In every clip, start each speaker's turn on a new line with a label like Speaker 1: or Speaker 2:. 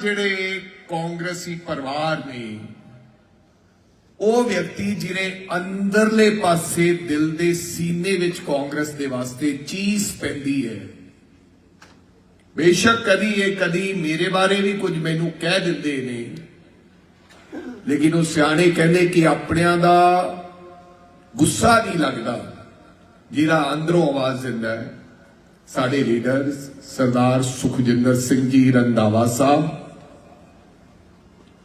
Speaker 1: ਜਿਹੜੇ ਕਾਂਗਰਸੀ ਪਰਿਵਾਰ ਨੇ, ਉਹ ਵਿਅਕਤੀ ਜਿਹਨੇ ਅੰਦਰਲੇ ਪਾਸੇ ਦਿਲ ਦੇ ਸੀਨੇ ਵਿੱਚ ਕਾਂਗਰਸ ਦੇ ਵਾਸਤੇ ਚੀਸ ਪੈਂਦੀ ਹੈ। ਬੇਸ਼ੱਕ ਕਦੀ ਇਹ ਕਦੀ ਮੇਰੇ ਬਾਰੇ ਵੀ ਕੁਝ ਮੈਨੂੰ ਕਹਿ ਦਿੰਦੇ ਨੇ, ਲੇਕਿਨ ਉਹ ਸਿਆਣੇ ਕਹਿੰਦੇ ਕਿ ਆਪਣਿਆਂ ਦਾ ਗੁੱਸਾ ਨਹੀਂ ਲੱਗਦਾ ਜਿਹੜਾ ਅੰਦਰੋਂ ਆਵਾਜ਼ ਦਿੰਦਾ ਹੈ। ਸਾਡੇ ਲੀਡਰ ਸਰਦਾਰ ਸੁਖਜਿੰਦਰ ਸਿੰਘ ਜੀ ਰੰਧਾਵਾ ਸਾਹਿਬ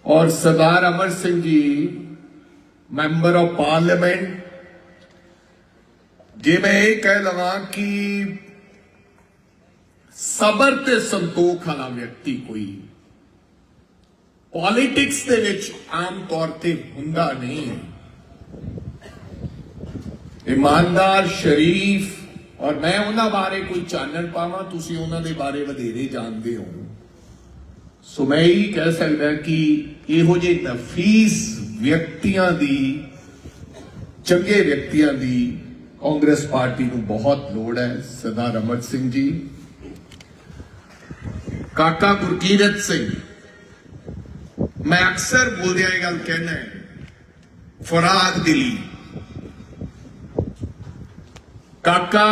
Speaker 1: ਔਰ ਸਰਦਾਰ Amar Singh ji, member of parliament, ਜੇ ਮੈਂ ਇਹ ਕਹਿ ਲਵਾਂ ਕਿ ਸਬਰ ਤੇ ਸੰਤੋਖ ਵਾਲਾ ਵਿਅਕਤੀ ਕੋਈ ਪੋਲਿਟਿਕਸ ਦੇ ਵਿੱਚ ਆਮ ਤੌਰ ਤੇ ਹੁੰਦਾ ਨਹੀਂ। ਇਮਾਨਦਾਰ, ਸ਼ਰੀਫ, ਔਰ ਮੈਂ ਉਹਨਾਂ ਬਾਰੇ ਕੋਈ ਚਾਨਣ ਪਾਵਾਂ, ਤੁਸੀਂ ਉਹਨਾਂ ਦੇ ਬਾਰੇ ਵਧੇਰੇ ਜਾਣਦੇ ਹੋ। ਸੋ ਮੈਂ ਇਹ ਕਹਿ ਸਕਦਾ ਕਿ ਇਹੋ ਜਿਹੇ ਨਫੀਸ ਵਿਅਕਤੀਆਂ ਦੀ, ਚੰਗੇ ਵਿਅਕਤੀਆਂ ਦੀ ਕਾਂਗਰਸ ਪਾਰਟੀ ਨੂੰ ਬਹੁਤ ਲੋੜ ਹੈ, ਸਰਦਾਰ ਅਮਰ ਸਿੰਘ ਜੀ। ਕਾਕਾ ਗੁਰਕੀਰਤ ਸਿੰਘ, ਮੈਂ ਅਕਸਰ ਬੋਲਦਿਆਂ ਇਹ ਗੱਲ ਕਹਿਣਾ ਹੈ, ਫਰਾਦ ਦਿਲੀ। ਕਾਕਾ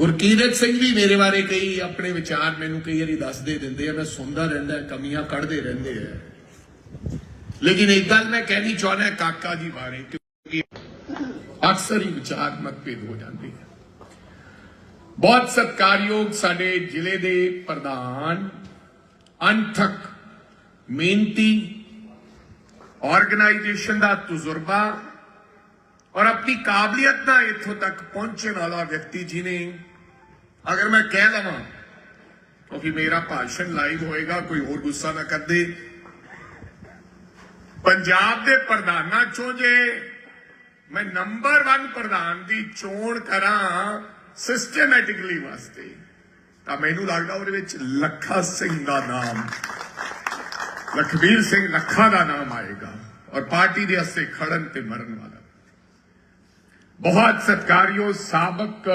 Speaker 1: ਗੁਰਕੀਰਤ ਸਿੰਘ ਵੀ ਮੇਰੇ ਬਾਰੇ ਕਈ ਆਪਣੇ ਵਿਚਾਰ ਮੈਨੂੰ ਕਈ ਵਾਰੀ ਦੱਸਦੇ ਦਿੰਦੇ ਆ, ਮੈਂ ਸੁਣਦਾ ਰਹਿੰਦਾ, ਕਮੀਆਂ ਕੱਢਦੇ ਰਹਿੰਦੇ ਆ। ਲੇਕਿਨ ਇੱਕ ਗੱਲ ਮੈਂ ਕਹਿਣੀ ਚਾਹੁੰਦਾ ਕਾਕਾ ਜੀ ਬਾਰੇ, ਕਿਉਂਕਿ ਅਕਸਰ ਹੀ ਵਿਚਾਰ ਮਤਭੇਦ ਹੋ ਜਾਂਦੇ ਆ। ਬਹੁਤ ਸਤਿਕਾਰਯੋਗ ਸਾਡੇ ਜ਼ਿਲ੍ਹੇ ਦੇ ਪ੍ਰਧਾਨ ਅੰਥਕ ਮਿਹਨਤੀ ਆਰਗੇਨਾਈਜੇਸ਼ਨ ਦਾ ਤਜਰਬਾ ਔਰ ਆਪਣੀ ਕਾਬਲੀਅਤ ਨਾਲ ਇੱਥੋਂ ਤੱਕ ਪਹੁੰਚਣ ਵਾਲਾ ਵਿਅਕਤੀ ਜਿਨੇ ਅਗਰ ਮੈਂ ਕਹਿ ਲਵਾਂ ਕਿਉਂਕਿ ਮੇਰਾ ਭਾਸ਼ਣ ਲਾਈਵ ਹੋਏਗਾ, ਕੋਈ ਹੋਰ ਗੁੱਸਾ ਨਾ ਕਰਦੇ। ਪੰਜਾਬ ਦੇ ਪ੍ਰਧਾਨਾਂ ਚੋਂ ਜੇ ਮੈਂ ਨੰਬਰ 1 ਪ੍ਰਧਾਨ ਦੀ ਚੋਣ ਕਰਾਂ ਸਿਸਟਮੈਟਿਕਲੀ ਵਾਸਤੇ, ਤਾਂ ਮੈਨੂੰ ਲੱਗਦਾ ਉਹਦੇ ਵਿੱਚ ਲੱਖਾ ਸਿੰਘ ਦਾ ਨਾਮ, ਲਖਬੀਰ ਸਿੰਘ ਲੱਖਾ ਦਾ ਨਾਮ ਆਏਗਾ ਔਰ ਪਾਰਟੀ ਦੇ ਹੱਸੇ ਖੜਨ ਤੇ ਮਰਨ ਵਾਲਾ। ਬਹੁਤ ਸਤਕਾਰਯੋਗ ਸਾਬਕ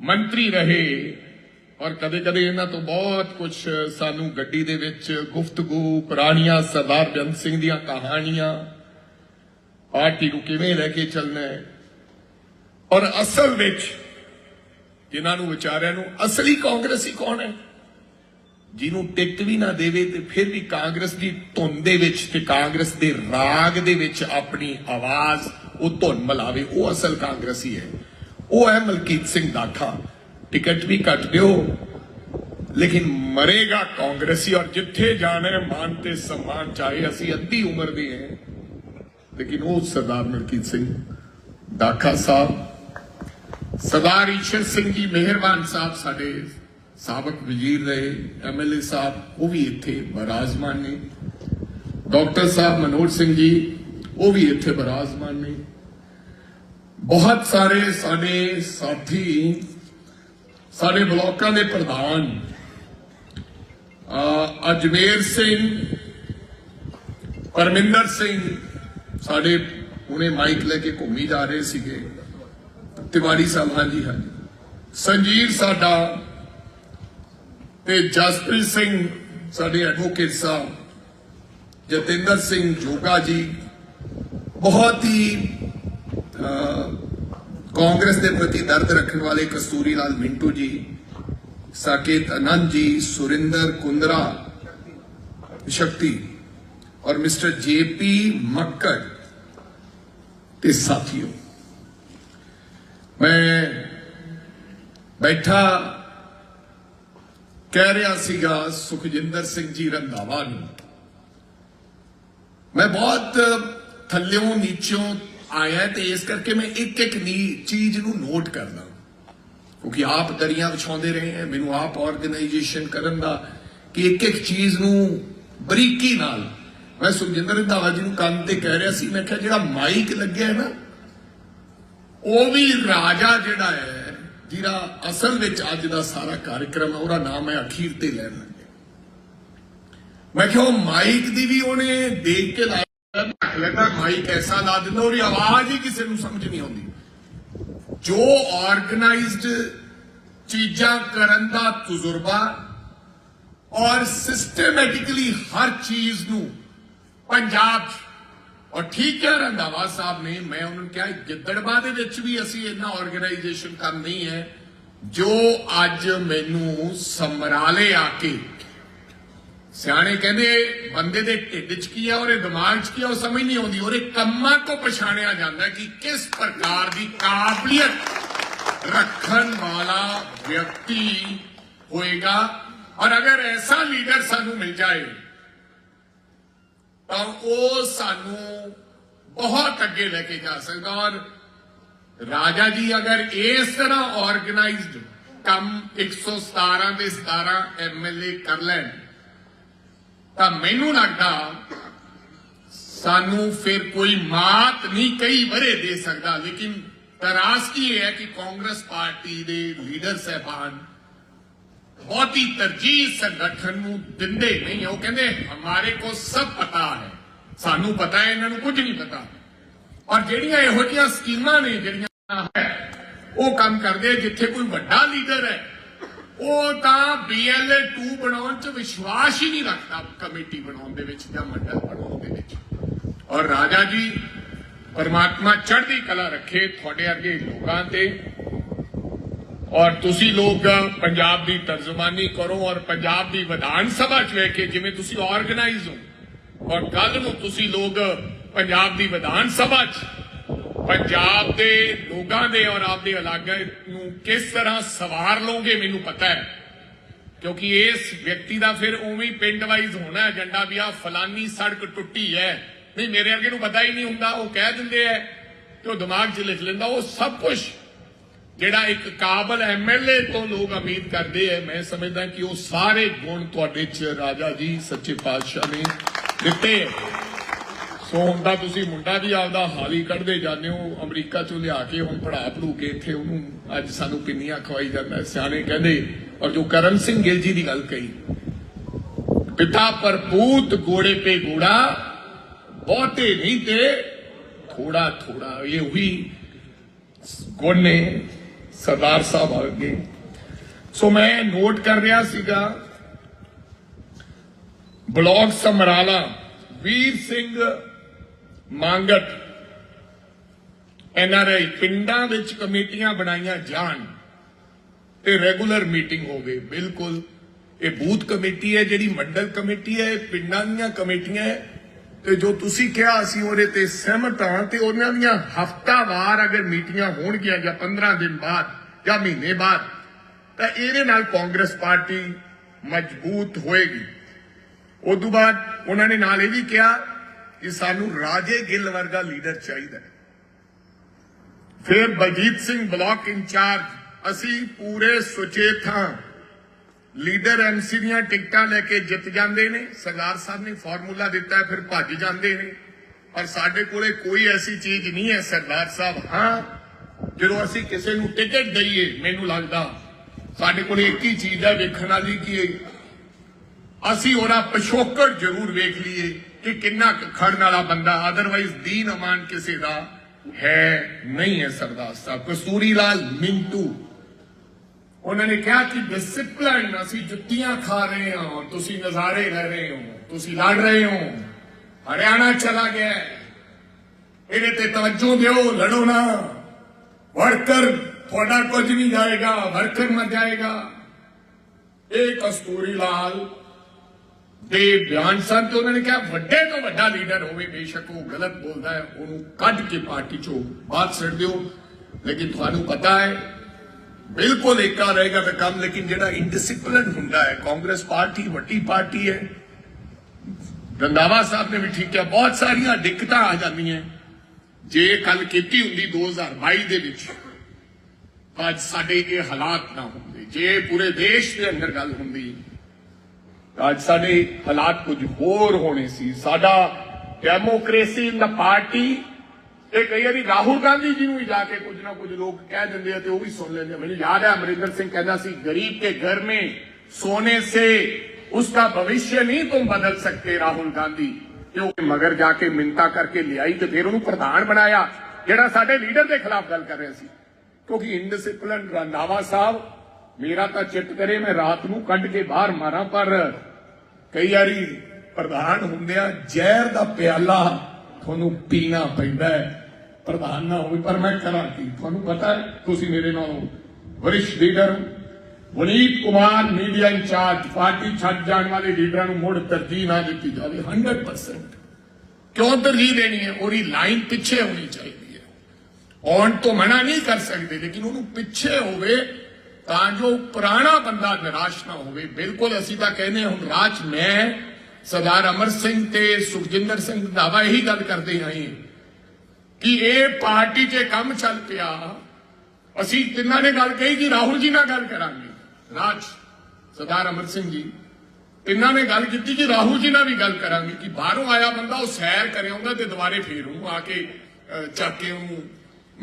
Speaker 1: ਮੰਤਰੀ ਰਹੇ। ਔਰ ਕਦੇ-ਕਦੇ ਇਹਨਾਂ ਤੋਂ ਬਹੁਤ ਕੁਝ ਸਾਨੂੰ ਗੱਡੀ ਦੇ ਵਿੱਚ ਗੁਫ਼ਤਗੂ, ਪੁਰਾਣੀਆਂ ਸਰਦਾਰ ਬੇਅੰਤ ਸਿੰਘ ਦੀਆਂ ਕਹਾਣੀਆਂ, ਪਾਰਟੀ ਨੂੰ ਕਿਵੇਂ ਲੈ ਕੇ ਚੱਲਣਾ ਹੈ। ਔਰ ਅਸਲ ਵਿੱਚ ਜਿਨ੍ਹਾਂ ਨੂੰ ਵਿਚਾਰਿਆਂ ਨੂੰ ਅਸਲੀ ਕਾਂਗਰਸੀ ਕੌਣ ਹੈ? ਜਿਹਨੂੰ ਟਿਕਟ ਵੀ ਨਾ ਦੇਵੇ ਤੇ ਫਿਰ ਵੀ ਕਾਂਗਰਸ ਦੀ ਧੁਨ ਦੇ ਵਿੱਚ ਤੇ ਕਾਂਗਰਸ ਦੇ ਰਾਗ ਦੇ ਵਿੱਚ ਆਪਣੀ ਆਵਾਜ਼ ਉਹ ਧੁਨ ਮਲਾਵੇ, ਉਹ ਅਸਲ ਕਾਂਗਰਸੀ ਹੈ। ਉਹ ਹੈ ਮਲਕੀਤ ਸਿੰਘ ਦਾਖਾ ਟਿਕਟ ਵੀ ਕੱਟ ਦਿਓ ਲੇਕਿਨ ਮਰੇਗਾ ਕਾਂਗਰਸੀ ਔਰ ਜਿੱਥੇ ਜਾਣਾ ਹੈ ਮਾਨ ਤੇ ਸਨਮਾਨ ਚਾਹੇ ਅਸੀਂ ਅੱਧੀ ਉਮਰ ਦੇ ਹਾਂ ਲੇਕਿਨ ਉਹ ਸਰਦਾਰ ਮਲਕੀਤ ਸਿੰਘ ਦਾਖਾ ਸਾਹਿਬ ਸਰਦਾਰ ਈਸ਼ਰ ਸਿੰਘ ਜੀ ਮਿਹਰਬਾਨ ਸਾਹਿਬ ਸਾਡੇ ਸਾਬਕ ਵਜ਼ੀਰ ਰਹੇ ਐਮਐਲਏ ਸਾਹਿਬ ਉਹ ਵੀ ਇੱਥੇ ਬਰਾਜ਼ਮਾਨ ਨੇ ਡਾਕਟਰ ਸਾਹਿਬ ਮਨੋਜ ਸਿੰਘ ਜੀ ਉਹ ਵੀ ਇੱਥੇ ਬਰਾਜ਼ਮਾਨ ਨੇ ਬਹੁਤ ਸਾਰੇ ਸਾਡੇ ਸਾਥੀ ਸਾਡੇ ਬਲਾਕਾਂ ਦੇ ਪ੍ਰਧਾਨ ਅਹ ਅਜਮੇਰ ਸਿੰਘ ਪਰਮਿੰਦਰ ਸਿੰਘ ਸਾਡੇ ਹੁਣੇ ਮਾਈਕ ਲੈ ਕੇ ਘੁੰਮੀ ਜਾ ਰਹੇ ਸੀਗੇ ਤਿਵਾੜੀ ਸਾਹਿਬ ਹਾਂਜੀ ਹਾਂਜੀ ਸੰਜੀਵ ਸਾਡਾ ਤੇ ਜਸਪ੍ਰੀਤ ਸਿੰਘ ਸਾਡੇ ਐਡਵੋਕੇਟ ਸਾਹਿਬ ਜਤਿੰਦਰ ਸਿੰਘ ਜੋਗਾ ਜੀ ਬਹੁਤ ਹੀ ਅਹ, ਕਾਂਗਰਸ ਦੇ ਪ੍ਰਤੀ ਦਰਦ ਰੱਖਣ ਵਾਲੇ ਕਸਤੂਰੀ ਲਾਲ ਮਿੰਟੂ ਜੀ ਸਾਕੇਤ ਆਨੰਦ ਜੀ ਸੁਰਿੰਦਰ ਕੁੰਦਰਾ ਸ਼ਕਤੀ ਔਰ ਮਿਸਟਰ ਜੇਪੀ ਮੱਕੜ ਤੇ ਸਾਥੀਓ ਮੈਂ ਬੈਠਾ ਕਹਿ ਰਿਹਾ ਸੀਗਾ ਸੁਖਜਿੰਦਰ ਸਿੰਘ ਜੀ ਰੰਧਾਵਾ ਨੂੰ ਮੈਂ ਬਹੁਤ ਥੱਲਿਓਂ ਨੀਚੋਂ ਆਇਆ ਤੇ ਇਸ ਕਰਕੇ ਮੈਂ ਇੱਕ ਇੱਕ ਚੀਜ਼ ਨੂੰ ਨੋਟ ਕਰਦਾ ਕਿਉਂਕਿ ਆਪ ਦਰੀਆਂ ਵਿਛਾਉਂਦੇ ਰਹੇ ਹੈ, ਮੈਨੂੰ ਆਪ ਆਰਗੇਨਾਈਜੇਸ਼ਨ ਕਰਨ ਦਾ ਕਿ ਇੱਕ ਇੱਕ ਚੀਜ਼ ਨੂੰ ਬਰੀਕੀ ਨਾਲ। ਮੈਂ ਸੁਖਜਿੰਦਰ ਰੰਧਾਵਾ ਜੀ ਨੂੰ ਕੰਨ ਤੇ ਕਹਿ ਰਿਹਾ ਸੀ, ਮੈਂ ਕਿਹਾ ਜਿਹੜਾ ਮਾਈਕ ਲੱਗਿਆ ਹੈ ਨਾ, ਉਹ ਵੀ ਰਾਜਾ ਜਿਹੜਾ ਹੈ ਜਿਹੜਾ ਅਸਲ ਵਿੱਚ ਅੱਜ ਦਾ ਸਾਰਾ ਕਾਰਜਕ੍ਰਮ ਹੈ, ਉਹਦਾ ਨਾਮ ਹੈ ਅਖੀਰ ਤੇ ਲੈਣ ਲੱਗਿਆ। ਮੈਂ ਕਿਹਾ ਉਹ ਮਾਈਕ ਦੀ ਵੀ ਉਹਨੇ ਦੇਖ ਕੇ ਲਾਇਆ ਲੱਗਾ ਮਾਈਕ ਲਾ ਦਿੰਦਾ, ਉਹਦੀ ਆਵਾਜ਼ ਹੀ ਕਿਸੇ ਨੂੰ ਸਮਝ ਨਹੀਂ ਆਉਂਦੀ। ਜੋ ਆਰਗੇਨਾਈਜ਼ਡ ਚੀਜ਼ਾਂ ਕਰਨ ਦਾ ਤਜਰਬਾ ਔਰ ਸਿਸਟਮੈਟਿਕਲੀ ਹਰ ਚੀਜ਼ ਨੂੰ ਪੰਜਾਬ 'ਚ ਔਰ ਠੀਕ ਹੈ ਰੰਧਾਵਾ ਸਾਹਿਬ ਨੇ, ਮੈਂ ਉਹਨਾਂ ਨੂੰ ਕਿਹਾ ਗਿੱਦੜਬਾ ਦੇ ਵਿੱਚ ਵੀ ਅਸੀਂ ਇੰਨਾ ਆਰਗੇਨਾਈਜੇਸ਼ਨ ਕੰਮ ਨਹੀਂ ਹੈ, ਜੋ ਅੱਜ ਮੈਨੂੰ ਸਮਰਾਲੇ ਆ ਕੇ ਸਿਆਣੇ ਕਹਿੰਦੇ, ਬੰਦੇ ਦੇ ਢਿੱਡ 'ਚ ਕੀ ਆ, ਉਹਦੇ ਦਿਮਾਗ 'ਚ ਕੀ ਆ, ਉਹ ਸਮਝ ਨਹੀਂ ਆਉਂਦੀ। ਉਹਦੇ ਕੰਮਾਂ ਤੋਂ ਪਛਾਣਿਆ ਜਾਂਦਾ ਕਿ ਕਿਸ ਪ੍ਰਕਾਰ ਦੀ ਕਾਬਲੀਅਤ ਰੱਖਣ ਵਾਲਾ ਵਿਅਕਤੀ ਹੋਏਗਾ। ਔਰ ਅਗਰ ਐਸਾ ਲੀਡਰ ਸਾਨੂੰ ਮਿਲ ਜਾਏ, ਤਾਂ ਉਹ ਸਾਨੂੰ ਬਹੁਤ ਅੱਗੇ ਲੈ ਕੇ ਜਾ ਸਕਦਾ। ਔਰ ਰਾਜਾ ਜੀ ਅਗਰ ਇਸ ਤਰ੍ਹਾਂ ਆਰਗੇਨਾਈਜ਼ਡ ਕੰਮ 117 ਦੇ 17 ਐਮਐਲਏ ਕਰ ਲੈਣ ਤਾਂ ਮੈਨੂੰ ਲੱਗਦਾ ਸਾਨੂੰ ਫਿਰ ਕੋਈ ਮਾਤ ਨਹੀਂ ਕਈ ਵਰੇ ਦੇ ਸਕਦਾ। ਲੇਕਿਨ ਤਰਾਸਦੀ ਇਹ ਹੈ ਕਿ ਕਾਂਗਰਸ ਪਾਰਟੀ ਦੇ ਲੀਡਰ ਸਹਿਬਾਨ ਬਹੁਤੀ ਤਰਜੀਹ ਸੰਗਠਨ ਨੂੰ ਦਿੰਦੇ ਨਹੀਂ। ਉਹ ਕਹਿੰਦੇ, ਹਮਾਰੇ ਕੋ ਸਭ ਪਤਾ ਹੈ। ਸਾਨੂੰ ਪਤਾ ਹੈ, ਇਹਨਾਂ ਨੂੰ ਕੁਝ ਨਹੀਂ ਪਤਾ। ਔਰ ਜਿਹੜੀਆਂ ਇਹੋ ਜਿਹੀਆਂ ਸਕੀਮਾਂ ਨੇ, ਜਿਹੜੀਆਂ ਹੈ, ਉਹ ਕੰਮ ਕਰਦੇ ਜਿੱਥੇ ਕੋਈ ਵੱਡਾ ਲੀਡਰ ਹੈ। ਉਹ ਤਾਂ BLA 2 ਬਣਾਉਣ 'ਚ ਵਿਸ਼ਵਾਸ ਹੀ ਨਹੀਂ ਰੱਖਦਾ ਕਮੇਟੀ ਬਣਾਉਣ ਦੇ ਵਿੱਚ ਜਾਂ ਮੰਡਲ ਬਣਾਉਣ ਦੇ ਵਿੱਚ। ਔਰ ਰਾਜਾ ਜੀ, ਪਰਮਾਤਮਾ ਚੜ੍ਹਦੀ ਕਲਾ ਰੱਖੇ ਤੁਹਾਡੇ ਵਰਗੇ ਲੋਕਾਂ ਤੇ। ਔਰ ਤੁਸੀਂ ਲੋਕ ਪੰਜਾਬ ਦੀ ਤਰਜਮਾਨੀ ਕਰੋ ਔਰ ਪੰਜਾਬ ਦੀ ਵਿਧਾਨ ਸਭਾ ਚ ਵੇਖ ਕੇ ਜਿਵੇਂ ਤੁਸੀਂ ਆਰਗੇਨਾਈਜ਼ ਹੋ। ਔਰ ਕੱਲ ਨੂੰ ਤੁਸੀਂ ਲੋਕ ਪੰਜਾਬ ਦੀ ਵਿਧਾਨ ਸਭਾ ਚ, ਪੰਜਾਬ ਦੇ ਲੋਕਾਂ ਦੇ ਔਰ ਆਪਦੇ ਇਲਾਕੇ ਕਿਸ ਤਰ੍ਹਾਂ ਸਵਾਰ ਲਓਗੇ ਮੈਨੂੰ ਪਤਾ ਹੈ। ਕਿਉਂਕਿ ਇਸ ਵਿਅਕਤੀ ਦਾ ਫਿਰ ਉਵੇਂ ਪਿੰਡ ਵਾਈਜ਼ ਹੋਣਾ ਏਜੰਡਾ ਵੀ ਆ, ਫਲਾਨੀ ਸੜਕ ਟੁੱਟੀ ਹੈ। ਨਹੀਂ, ਮੇਰੇ ਅੱਗੇ ਨੂੰ ਪਤਾ ਹੀ ਨਹੀਂ ਹੁੰਦਾ, ਉਹ ਕਹਿ ਦਿੰਦੇ ਐ ਤੇ ਉਹ ਦਿਮਾਗ 'ਚ ਲਿਖ ਲੈਂਦਾ, ਉਹ ਸਭ ਕੁਝ ਜਿਹੜਾ ਇੱਕ ਕਾਬਲ ਐਮਐਲਏ ਤੋਂ ਲੋਕ ਉਮੀਦ ਕਰਦੇ ਐ ਮੈਂ ਸਮਝਦਾ ਕਿ ਉਹ ਸਾਰੇ ਗੁਣ ਤੁਹਾਡੇ 'ਚ ਰਾਜਾ ਜੀ, ਸੱਚੇ ਪਾਤਸ਼ਾਹ ਨੇ ਦਿੱਤੇ ਹੈ। ਸੋ ਹੁਣ ਤਾਂ ਤੁਸੀਂ ਮੁੰਡਾ ਵੀ ਆਪਦਾ ਹਾਲੀ ਕੱਢਦੇ ਜਾਂਦੇ ਹੋ, ਅਮਰੀਕਾ ਚੋਂ ਲਿਆ ਕੇ ਹੁਣ ਪੜਾ ਪੜੂ ਕੇ ਇੱਥੇ ਉਹਨੂੰ ਅੱਜ ਸਾਨੂੰ ਪਿੰਨੀਆਂ ਖਵਾਈ ਜਾਂਦਾ ਸਿਆਣੇ ਕਹਿੰਦੇ, ਔਰ ਜੋ ਕਰਨ ਸਿੰਘ ਗਿੱਲ ਜੀ ਦੀ ਗੱਲ ਕਹੀ, ਪਿਤਾ ਪਰਪੂਤ ਗੋੜੇ ਪੇ ਗੋੜਾ, ਬਹੁਤੇ ਨਹੀਂ ਤੇ ਥੋੜਾ ਥੋੜਾ, ਇਹ ਉਹੀ ਗੁਣ ਨੇ ਸਰਦਾਰ ਸਾਹਿਬ ਵਰਗੇ ਸੋ ਮੈਂ ਨੋਟ ਕਰ ਰਿਹਾ ਸੀਗਾ ਬਲਾਕ ਸਮਰਾਲਾ, ਵੀਰ ਸਿੰਘ ਮੰਗਟ। ਐਨਆਰਆਈ ਪਿੰਡਾਂ ਵਿੱਚ ਕਮੇਟੀਆਂ ਬਣਾਈਆਂ ਜਾਣ ਤੇ ਰੈਗੂਲਰ ਮੀਟਿੰਗ ਹੋਵੇ, ਬਿਲਕੁਲ। ਇਹ ਬੂਥ ਕਮੇਟੀ ਹੈ, ਜਿਹੜੀ ਮੰਡਲ ਕਮੇਟੀ ਹੈ, ਇਹ ਪਿੰਡਾਂ ਦੀਆਂ ਕਮੇਟੀਆਂ ਹੈ। ਤੇ ਜੋ ਤੁਸੀਂ ਕਿਹਾ, ਅਸੀਂ ਉਹਦੇ ਤੇ ਸਹਿਮਤ ਹਾਂ ਤੇ ਉਹਨਾਂ ਦੀਆਂ ਹਫਤਾਵਾਰ ਅਗਰ ਮੀਟਿੰਗਾਂ ਹੋਣਗੀਆਂ ਜਾਂ 15 ਦਿਨ ਬਾਅਦ ਜਾਂ ਮਹੀਨੇ ਬਾਅਦ, ਤਾਂ ਇਹਦੇ ਨਾਲ ਕਾਂਗਰਸ ਪਾਰਟੀ ਮਜ਼ਬੂਤ ਹੋਏਗੀ। ਉਦੋਂ ਬਾਅਦ ਉਹਨਾਂ ਨੇ ਨਾਲ ਇਹ ਵੀ ਕਿਹਾ ਕਿ ਸਾਨੂੰ ਰਾਜੇ ਗਿੱਲ ਵਰਗਾ ਲੀਡਰ ਚਾਹੀਦਾ ਫਿਰ ਬਲਜੀਤ ਸਿੰਘ ਬਲਾਕ ਇੰਚਾਰਜ, ਅਸੀਂ ਪੂਰੇ ਸੁਚੇਤ ਹਾਂ ਲੀਡਰ ਐਮਸੀ ਦੀਆਂ ਟਿਕਟਾਂ ਲੈ ਕੇ ਜਿੱਤ ਜਾਂਦੇ ਨੇ। ਸਰਦਾਰ ਸਾਹਿਬ ਨੇ ਫਾਰਮੂਲਾ ਦਿੱਤਾ, ਫਿਰ ਭੱਜ ਜਾਂਦੇ ਨੇ। ਪਰ ਸਾਡੇ ਕੋਲੇ ਕੋਈ ਐਸੀ ਚੀਜ਼ ਨਹੀਂ ਹੈ, ਸਰਦਾਰ ਸਾਹਿਬ। ਹਾਂ, ਜਦੋਂ ਅਸੀਂ ਕਿਸੇ ਨੂੰ ਟਿਕਟ ਦਈਏ, ਮੈਨੂੰ ਲੱਗਦਾ ਸਾਡੇ ਕੋਲੇ ਇੱਕ ਹੀ ਚੀਜ਼ ਹੈ ਵੇਖਣ ਵਾਲੀ ਕਿ ਅਸੀਂ ਉਹਦਾ ਪਿਛੋਕੜ ਜ਼ਰੂਰ ਵੇਖ ਲਈਏ। ਕਿ ਕਿੰਨਾ ਕੁ ਖੜਨ ਵਾਲਾ ਬੰਦਾ ਅਦਰਵਾਈਜ਼ ਦੀਨ ਅਮਾਨ ਕਿਸੇ ਦਾ ਹੈ ਨਹੀਂ ਹੈ ਸਰਦਾਰ ਸਾਹਿਬ ਕਸਤੂਰੀ ਲਾਲ ਮਿੰਟੂ ਉਹਨਾਂ ਨੇ ਕਿਹਾ ਕਿ ਡਿਸਪਲਿਨ ਅਸੀਂ ਜੁੱਤੀਆਂ ਖਾ ਰਹੇ ਹਾਂ ਤੁਸੀਂ ਨਜ਼ਾਰੇ ਲੈ ਰਹੇ ਹੋ ਤੁਸੀਂ ਲੜ ਰਹੇ ਹੋ ਹਰਿਆਣਾ ਚਲਾ ਗਿਆ ਹੈ। ਇਹਦੇ ਤੇ ਤਵੱਜੋ ਦਿਓ ਲੜੋ ਨਾ ਵਰਕਰ ਤੁਹਾਡਾ ਕੁਝ ਨਹੀਂ ਜਾਏਗਾ ਵਰਕਰ ਮਰ ਜਾਏਗਾ ਇਹ ਕਸਤੂਰੀ ਲਾਲ ਦੇ ਬਿਆਨ ਸਨ ਤੇ ਉਹਨਾਂ ਨੇ ਕਿਹਾ ਵੱਡੇ ਤੋਂ ਵੱਡਾ ਲੀਡਰ ਹੋਵੇ ਬੇਸ਼ੱਕ ਉਹ ਗਲਤ ਬੋਲਦਾ ਹੈ ਉਹਨੂੰ ਕੱਢ ਕੇ ਪਾਰਟੀ ਚੋਂ ਬਾਹਰ ਛੱਡ ਦਿਓ ਲੇਕਿਨ ਤੁਹਾਨੂੰ ਪਤਾ ਹੈ ਬਿਲਕੁਲ ਏਕਾ ਰਹੇਗਾ ਤਾਂ ਕੰਮ ਲੇਕਿਨ ਜਿਹੜਾ ਇਨਡਿਸਪਲਿਨ ਹੁੰਦਾ ਹੈ ਕਾਂਗਰਸ ਪਾਰਟੀ ਵੱਡੀ ਪਾਰਟੀ ਹੈ ਰੰਦਾਵਾ ਸਾਹਿਬ ਨੇ ਵੀ ਠੀਕ ਹੈ ਬਹੁਤ ਸਾਰੀਆਂ ਦਿੱਕਤਾਂ ਆ ਜਾਂਦੀਆਂ ਜੇ ਕੱਲ ਕੀਤੀ ਹੁੰਦੀ 2022 ਦੇ ਵਿੱਚ ਤਾਂ ਅੱਜ ਸਾਡੇ ਇਹ ਹਾਲਾਤ ਨਾ ਹੁੰਦੇ ਜੇ ਪੂਰੇ ਦੇਸ਼ ਦੇ ਅੰਦਰ ਗੱਲ ਹੁੰਦੀ ਤਾਂ ਅੱਜ ਸਾਡੇ ਹਾਲਾਤ ਕੁਝ ਹੋਰ ਹੋਣੇ ਸੀ ਸਾਡਾ ਡੈਮੋਕ੍ਰੇਸੀ ਇਨ ਦਾ ਪਾਰਟੀ ਇਹ ਕਈ ਵਾਰੀ ਰਾਹੁਲ ਗਾਂਧੀ ਜੀ ਨੂੰ ਹੀ ਜਾ ਕੇ ਕੁਝ ਨਾ ਕੁਝ ਲੋਕ ਕਹਿ ਦਿੰਦੇ ਆ ਤੇ ਉਹ ਵੀ ਸੁਣ ਲੈਂਦੇ ਆ ਮੈਨੂੰ ਯਾਦ ਹੈ ਅਮਰਿੰਦਰ ਸਿੰਘ ਕਹਿੰਦਾ ਸੀ ਗਰੀਬ ਕੇ ਘਰ में सोने से उसका भविष्य नहीं तुम बदल सकते ਰਾਹੁਲ ਗਾਂਧੀ ਤੇ ਉਹ ਮਗਰ ਜਾ ਕੇ ਮਿੰਤਾ ਕਰਕੇ ਲਿਆਈ ਤੇ ਫਿਰ ਉਹਨੂੰ ਪ੍ਰਧਾਨ ਬਣਾਇਆ ਜਿਹੜਾ ਸਾਡੇ ਲੀਡਰ ਦੇ ਖਿਲਾਫ ਗੱਲ ਕਰ ਰਿਹਾ ਸੀ ਕਿਉਂਕਿ ਇਨਡਿਸਪਲਿਨ ਰੰਧਾਵਾ ਸਾਹਿਬ ਮੇਰਾ ਤਾਂ ਚਿੱਤ ਕਰੇ ਮੈਂ ਰਾਤ ਨੂੰ ਕੱਢ ਕੇ ਬਾਹਰ ਮਾਰਾਂ, ਪਰ ਕਈ ਵਾਰੀ ਪ੍ਰਧਾਨ ਹੁੰਦਿਆਂ ਜ਼ਹਿਰ ਦਾ ਪਿਆਲਾ ਤੁਹਾਨੂੰ ਪੀਣਾ ਪੈਂਦਾ ਹੈ। ਪ੍ਰਧਾਨ ਨਾ ਹੋਵੇ, ਪਰ ਮੈਂ ਕਰਾਂ ਕੀ? ਤੁਹਾਨੂੰ ਪਤਾ ਹੈ, ਤੁਸੀਂ ਮੇਰੇ ਨਾਲੋਂ ਵਰਿਸ਼ leader Vaneet Kumar media in-charge, party ਛੱਡ ਜਾਣ ਵਾਲੇ ਲੀਡਰਾਂ ਨੂੰ ਮੁੜ ਤਰਜੀਹ ਨਾ ਦਿੱਤੀ ਜਾਵੇ। 100% ਕਿਉਂ ਤਰਜੀਹ ਦੇਣੀ ਹੈ? ਉਹਦੀ ਲਾਈਨ ਪਿੱਛੇ ਹੋਣੀ ਚਾਹੀਦੀ ਹੈ। ਆਉਣ ਤੋਂ ਮਨਾ ਨਹੀਂ ਕਰ ਸਕਦੇ, ਲੇਕਿਨ ਉਹਨੂੰ ਪਿੱਛੇ ਹੋਵੇ ਤਾਂ ਜੋ ਪੁਰਾਣਾ ਬੰਦਾ ਨਿਰਾਸ਼ ਨਾ ਹੋਵੇ। ਬਿਲਕੁਲ ਅਸੀਂ ਤਾਂ ਕਹਿੰਦੇ ਹਾਂ, ਹੁਣ ਰਾਜ ਮੈਂ ਸਰਦਾਰ ਅਮਰ ਸਿੰਘ ਤੇ ਸੁਖਜਿੰਦਰ ਸਿੰਘ ਦਾਵਾ ਇਹੀ ਗੱਲ ਕਰਦੇ ਆਏ ਕਿ ਇਹ ਪਾਰਟੀ 'ਚ ਕੰਮ ਚੱਲ ਪਿਆ। ਅਸੀਂ ਤਿੰਨਾਂ ਨੇ ਗੱਲ ਕਹੀ ਕਿ ਰਾਹੁਲ ਜੀ ਨਾਲ ਗੱਲ ਕਰਾਂਗੇ। ਰਾਜ ਸਰਦਾਰ ਅਮਰ ਸਿੰਘ ਜੀ ਤਿੰਨਾਂ ਨੇ ਗੱਲ ਕੀਤੀ ਕਿ ਰਾਹੁਲ ਜੀ ਨਾਲ ਵੀ ਗੱਲ ਕਰਾਂਗੇ ਕਿ ਬਾਹਰੋਂ ਆਇਆ ਬੰਦਾ ਉਹ ਸੈਰ ਕਰੇ ਆਉਂਦਾ ਤੇ ਦੁਬਾਰੇ ਫੇਰ ਉਹ ਆ ਕੇ ਚੱਕ ਕੇ ਉਹਨੂੰ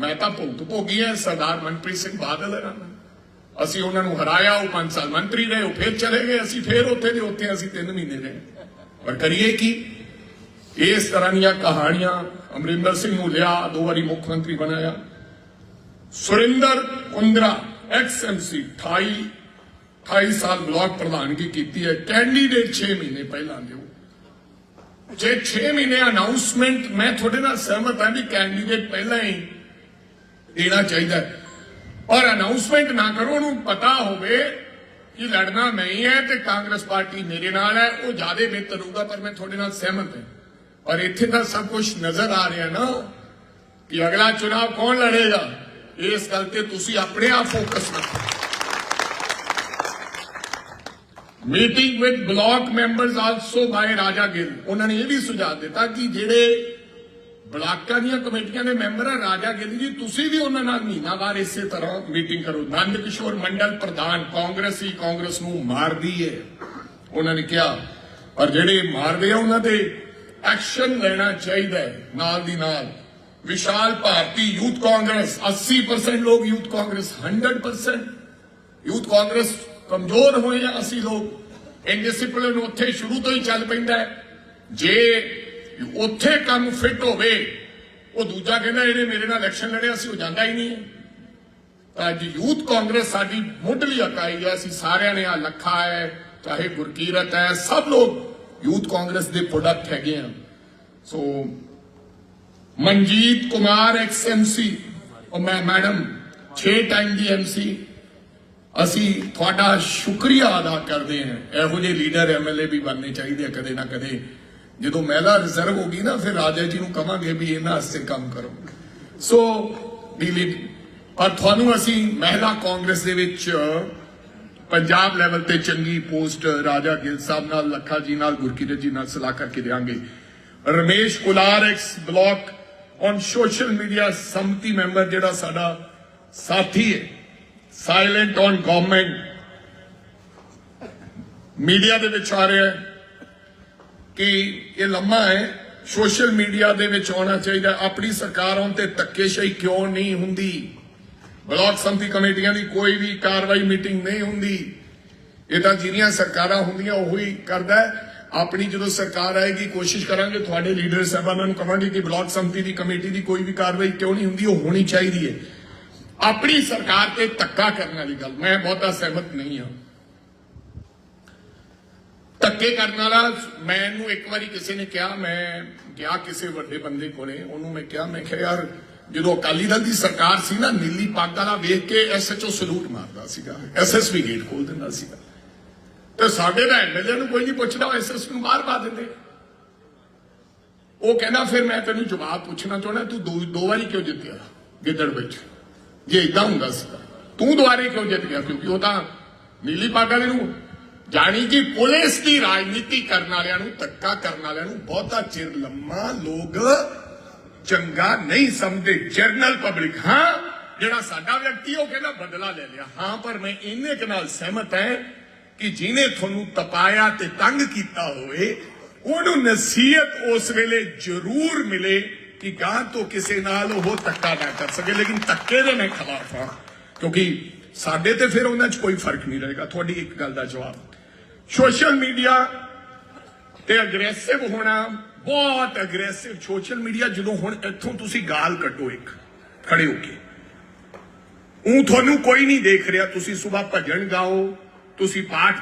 Speaker 1: ਮੈਂ ਤਾਂ ਭੁਗਤ ਭੋਗੀ ਹੈ ਸਰਦਾਰ ਮਨਪ੍ਰੀਤ ਸਿੰਘ ਬਾਦਲ ਹੈ ਅਸੀਂ ਉਹਨਾਂ ਨੂੰ ਹਰਾਇਆ, ਉਹ 5 ਸਾਲ ਮੰਤਰੀ ਰਹੇ, ਉਹ ਫਿਰ ਚਲੇ ਗਏ, ਅਸੀਂ ਫੇਰ ਉੱਥੇ ਦੇ ਉੱਥੇ ਅਸੀਂ 3 ਮਹੀਨੇ ਰਹੇ। ਪਰ ਕਰੀਏ ਕੀ? ਇਸ ਤਰ੍ਹਾਂ ਦੀਆਂ ਕਹਾਣੀਆਂ ਅਮਰਿੰਦਰ ਸਿੰਘ ਨੂੰ ਲਿਆ, ਦੋ ਵਾਰੀ ਮੁੱਖ ਮੰਤਰੀ ਬਣਾਇਆ। ਸੁਰਿੰਦਰ ਕੁੰਦਰਾ ਐਕਸਐਮਸੀ 28 28 ਸਾਲ ਬਲਾਕ ਪ੍ਰਧਾਨਗੀ ਕੀਤੀ ਹੈ। ਕੈਂਡੀਡੇਟ 6 ਮਹੀਨੇ ਪਹਿਲਾਂ ਦਿਓ। ਜੇ 6 ਮਹੀਨੇ ਅਨਾਉਂਸਮੈਂਟ ਮੈਂ ਤੁਹਾਡੇ ਨਾਲ ਸਹਿਮਤ ਹਾਂ ਵੀ ਕੈਂਡੀਡੇਟ ਪਹਿਲਾਂ ਹੀ ਦੇਣਾ ਚਾਹੀਦਾ ਔਰ ਅਨਾਉਂਸਮੈਂਟ ਨਾ ਕਰੋ, ਉਹਨੂੰ ਪਤਾ ਹੋਵੇ ਕਿ ਲੜਨਾ ਮੈਂ ਹੈ ਤੇ ਕਾਂਗਰਸ ਪਾਰਟੀ ਮੇਰੇ ਨਾਲ ਹੈ, ਉਹ ਜ਼ਿਆਦਾ ਬਿਹਤਰ ਹੋਊਗਾ, ਪਰ ਮੈਂ ਤੁਹਾਡੇ ਨਾਲ ਸਹਿਮਤ ਹਾਂ। ਔਰ ਇੱਥੇ ਤਾਂ ਸਭ ਕੁਝ ਨਜ਼ਰ ਆ ਰਿਹਾ ਨਾ, ਕਿ ਅਗਲਾ ਚੁਣਾਵ ਕੌਣ ਲੜੇਗਾ? ਇਸ ਗੱਲ ਤੇ ਤੁਸੀਂ ਆਪਣੇ ਆਪ ਫੋਕਸ ਰੱਖੋ। Meeting with block members also ਬਾਈ ਰਾਜਾ ਗਿੱਲ ਉਹਨਾਂ ਨੇ ਇਹ ਵੀ ਸੁਝਾਅ ਦਿੱਤਾ ਕਿ ਜਿਹੜੇ ਬਲਾਕਾਂ ਦੀਆਂ ਕਮੇਟੀਆਂ ਦੇ ਮੈਂਬਰ ਆ, ਰਾਜਾ ਗਿੱਲ ਜੀ, ਤੁਸੀਂ ਵੀ ਉਹਨਾਂ ਨਾਲ ਮਹੀਨਾਵਾਰ ਇਸੇ ਤਰ੍ਹਾਂ ਮੀਟਿੰਗ ਕਰੋ। ਨੰਦ ਕਿਸ਼ੋਰ ਮੰਡਲ ਪ੍ਰਧਾਨ, ਕਾਂਗਰਸੀ, ਕਾਂਗਰਸ ਨੂੰ ਮਾਰਦੀ ਹੈ ਉਹਨਾਂ ਨੇ ਕਿਹਾ, ਪਰ ਜਿਹੜੇ ਮਾਰਦੇ ਆ, ਉਹਨਾਂ ਤੇ ਐਕਸ਼ਨ ਲੈਣਾ ਚਾਹੀਦਾ ਹੈ ਨਾਲ ਦੀ ਨਾਲ। ਵਿਸ਼ਾਲ ਭਾਰਤੀ ਯੂਥ ਕਾਂਗਰਸ 80% ਲੋਕ ਯੂਥ ਕਾਂਗਰਸ 100% ਯੂਥ ਕਾਂਗਰਸ ਕਮਜ਼ੋਰ ਹੋਏ ਆ ਅਸੀਂ ਲੋਕ। ਇੰਡਿਸਪਲਿਨ ਉੱਥੇ ਸ਼ੁਰੂ ਤੋਂ ਹੀ ਚੱਲ ਪੈਂਦਾ ਜੇ ਉੱਥੇ ਕੰਮ ਫਿੱਟ ਹੋਵੇ, ਉਹ ਦੂਜਾ ਕਹਿੰਦਾ ਇਹਨੇ ਮੇਰੇ ਨਾਲ ਇਲੈਕਸ਼ਨ ਲੜਿਆ ਸੀ ਉਹ ਜਾਂਦਾ ਹੀ ਨਹੀਂ। ਹੈ ਤਾਂ ਅੱਜ ਯੂਥ ਕਾਂਗਰਸ ਸਾਡੀ ਮੁੱਢਲੀ ਇਕਾਈ ਹੈ, ਅਸੀਂ ਸਾਰਿਆਂ ਨੇ ਆ ਲੱਖਾ ਹੈ, ਚਾਹੇ ਗੁਰਕੀਰਤ ਹੈ, ਸਭ ਲੋਕ ਯੂਥ ਕਾਂਗਰਸ ਦੇ ਪ੍ਰੋਡਕਟ ਹੈਗੇ ਆ। ਸੋ ਮਨਜੀਤ ਕੁਮਾਰ ਐਕਸਐਮਸੀ ਉਹ ਮੈਂ, ਮੈਡਮ 6 ਟਾਈਮ ਦੀ ਐਮਸੀ ਅਸੀਂ ਤੁਹਾਡਾ ਸ਼ੁਕਰੀਆ ਅਦਾ ਕਰਦੇ ਹਾਂ, ਇਹੋ ਜਿਹੇ ਲੀਡਰ ਐਮਐਲਏ ਵੀ ਬਣਨੇ ਚਾਹੀਦੇ ਆ, ਕਦੇ ਨਾ ਕਦੇ ਜਦੋਂ ਮਹਿਲਾ ਰਿਜ਼ਰਵ ਹੋ ਗਈ ਨਾ, ਫਿਰ ਰਾਜਾ ਜੀ ਨੂੰ ਕਵਾਂਗੇ ਵੀ ਇਹਨਾਂ ਵਾਸਤੇ ਕੰਮ ਕਰੋ। ਸੋ ਡੀਲੀ ਪਰ ਤੁਹਾਨੂੰ ਅਸੀਂ ਮਹਿਲਾ ਕਾਂਗਰਸ ਦੇ ਵਿੱਚ, ਪੰਜਾਬ ਲੈਵਲ ਤੇ ਚੰਗੀ ਪੋਸਟ ਰਾਜਾ ਗਿੱਲ ਸਾਹਿਬ ਨਾਲ, ਲੱਖਾ ਜੀ ਨਾਲ, ਗੁਰਕੀਰਤ ਜੀ ਨਾਲ ਸਲਾਹ ਕਰਕੇ ਦੇਵਾਂਗੇ Ramesh Kular ex block on social media Samiti member ਜਿਹੜਾ ਸਾਡਾ ਸਾਥੀ ਹੈ। ਸਾਇਲੈਂਟ ਔਨ ਗਵਰਨਮੈਂਟ ਮੀਡੀਆ ਦੇ ਵਿੱਚ ਆ ਰਿਹਾ ਹੈ। ਕਿ ਇਹ ਲੰਮਾ ਹੈ, ਸੋਸ਼ਲ ਮੀਡੀਆ ਦੇ ਵਿੱਚ ਆਉਣਾ ਚਾਹੀਦਾ ਆਪਣੀ ਸਰਕਾਰ ਆਉਣ ਤੇ ਧੱਕੇਸ਼ਾਹੀ ਕਿਉਂ ਨਹੀਂ ਹੁੰਦੀ? ਬਲਾਕ ਸੰਮਤੀ ਕਮੇਟੀਆਂ ਦੀ ਕੋਈ ਵੀ ਕਾਰਵਾਈ ਮੀਟਿੰਗ ਨਹੀਂ ਹੁੰਦੀ। ਇਹ ਤਾਂ ਜਿਹੜੀਆਂ ਸਰਕਾਰਾਂ ਹੁੰਦੀਆਂ, ਉਹੀ ਕਰਦਾ ਆਪਣੀ ਜਦੋਂ ਸਰਕਾਰ ਆਏਗੀ, ਕੋਸ਼ਿਸ਼ ਕਰਾਂਗੇ, ਤੁਹਾਡੇ ਲੀਡਰ ਸਾਹਿਬਾਨਾਂ ਨੂੰ ਕਹਾਂਗੇ ਕਿ ਬਲਾਕ ਸੰਮਤੀ ਦੀ ਕਮੇਟੀ ਦੀ ਕੋਈ ਵੀ ਕਾਰਵਾਈ ਕਿਉਂ ਨਹੀਂ ਹੁੰਦੀ, ਉਹ ਹੋਣੀ ਚਾਹੀਦੀ ਹੈ। ਆਪਣੀ ਸਰਕਾਰ ਤੇ ਧੱਕਾ ਕਰਨ ਵਾਲੀ ਗੱਲ, ਮੈਂ ਬਹੁਤਾ ਸਹਿਮਤ ਨਹੀਂ ਹਾਂ। ਧੱਕੇ ਕਰਨ ਵਾਲਾ, ਮੈਨੂੰ ਇੱਕ ਵਾਰੀ ਕਿਸੇ ਨੇ ਕਿਹਾ, ਮੈਂ ਗਿਆ ਕਿਸੇ ਵੱਡੇ ਬੰਦੇ ਕੋਲੇ, ਉਹਨੂੰ ਮੈਂ ਕਿਹਾ ਮੈਂ ਕਿਹਾ, ਯਾਰ, ਜਦੋਂ ਅਕਾਲੀ ਦਲ ਦੀ ਸਰਕਾਰ ਸੀ ਨਾ, ਨੀਲੀ ਪੱਗ ਵਾਲਾ ਵੇਖ ਕੇ ਐਸਐਚਓ ਸਲੂਟ ਮਾਰਦਾ ਸੀਗਾ ਐਸਐਸਪੀ ਗੇਟ ਖੋਲ ਦਿੰਦਾ ਸੀਗਾ। ਤੇ ਸਾਡੇ ਦਾ ਐਮਐਲਏ ਨੂੰ ਕੋਈ ਨਹੀਂ ਪੁੱਛਦਾ ਐਸਐਸ ਨੂੰ ਬਾਹਰ ਪਾ ਦਿੰਦੇ। ਉਹ ਕਹਿੰਦਾ, ਫਿਰ ਮੈਂ ਤੈਨੂੰ ਜਵਾਬ ਪੁੱਛਣਾ ਚਾਹੁੰਦਾ, ਤੂੰ ਦੋ ਦੋ ਵਾਰੀ ਕਿਉਂ ਜਿੱਤਿਆ ਗਿੱਦੜ ਵਿੱਚ? ਜੇ ਇਦਾਂ ਹੁੰਦਾ ਸੀ ਤੂੰ ਦੁਬਾਰੇ ਕਿਉਂ ਜਿੱਤ ਗਿਆ? ਕਿਉਂਕਿ ਉਹ ਤਾਂ ਨੀਲੀ ਪੱਗ ਵਾਲੇ ਨੂੰ ਜਾਣੀ ਕਿ ਪੁਲਿਸ ਦੀ ਰਾਜਨੀਤੀ ਕਰਨ ਵਾਲਿਆਂ ਨੂੰ, ਧੱਕਾ ਕਰਨ ਵਾਲਿਆਂ ਨੂੰ ਬਹੁਤਾ ਚਿਰ ਲੰਮਾ ਲੋਕ ਚੰਗਾ ਨਹੀਂ ਸਮਝਦੇ। ਜਰਨਲ ਪਬਲਿਕ ਹਾਂ, ਜਿਹੜਾ ਸਾਡਾ ਵਿਅਕਤੀ ਉਹ ਕਹਿੰਦਾ ਬਦਲਾ ਲੈ ਲਿਆ। ਹਾਂ, ਪਰ ਮੈਂ ਇੰਨੇ ਕੁ ਨਾਲ ਸਹਿਮਤ ਹੈ ਕਿ ਜਿਹਨੇ ਤੁਹਾਨੂੰ ਤਪਾਇਆ ਤੇ ਤੰਗ ਕੀਤਾ ਹੋਵੇ, ਉਹਨੂੰ ਨਸੀਹਤ ਉਸ ਵੇਲੇ ਜ਼ਰੂਰ ਮਿਲੇ ਕਿ ਗਾਂ ਤੋਂ ਕਿਸੇ ਨਾਲ ਉਹ ਧੱਕਾ ਨਾ ਕਰ ਸਕੇ। ਲੇਕਿਨ ਧੱਕੇ ਦੇ ਮੈਂ ਖਿਲਾਫ ਹਾਂ, ਕਿਉਂਕਿ ਸਾਡੇ ਤੇ ਫਿਰ ਉਹਨਾਂ 'ਚ ਕੋਈ ਫ਼ਰਕ ਨਹੀਂ ਰਹੇਗਾ। ਤੁਹਾਡੀ ਇੱਕ ਗੱਲ ਦਾ ਜਵਾਬ ਸੋਸ਼ਲ ਮੀਡੀਆ ਤੇ ਅਗਰੈਸਿਵ ਹੋਣਾ, ਬਹੁਤ ਅਗਰੈਸਿਵ ਸੋਸ਼ਲ ਮੀਡੀਆ ਜਦੋਂ ਹੁਣ ਇੱਥੋਂ ਤੁਸੀਂ ਗਾਲ ਕੱਢੋ ਇੱਕ, ਖੜੇ ਹੋ ਕੇ। ਉਹ ਤੁਹਾਨੂੰ ਕੋਈ ਨਹੀਂ ਦੇਖ ਰਿਹਾ, ਤੁਸੀਂ ਸਵੇਰ ਭਜਨ ਗਾਓ, ਤੁਸੀਂ ਪਾਠ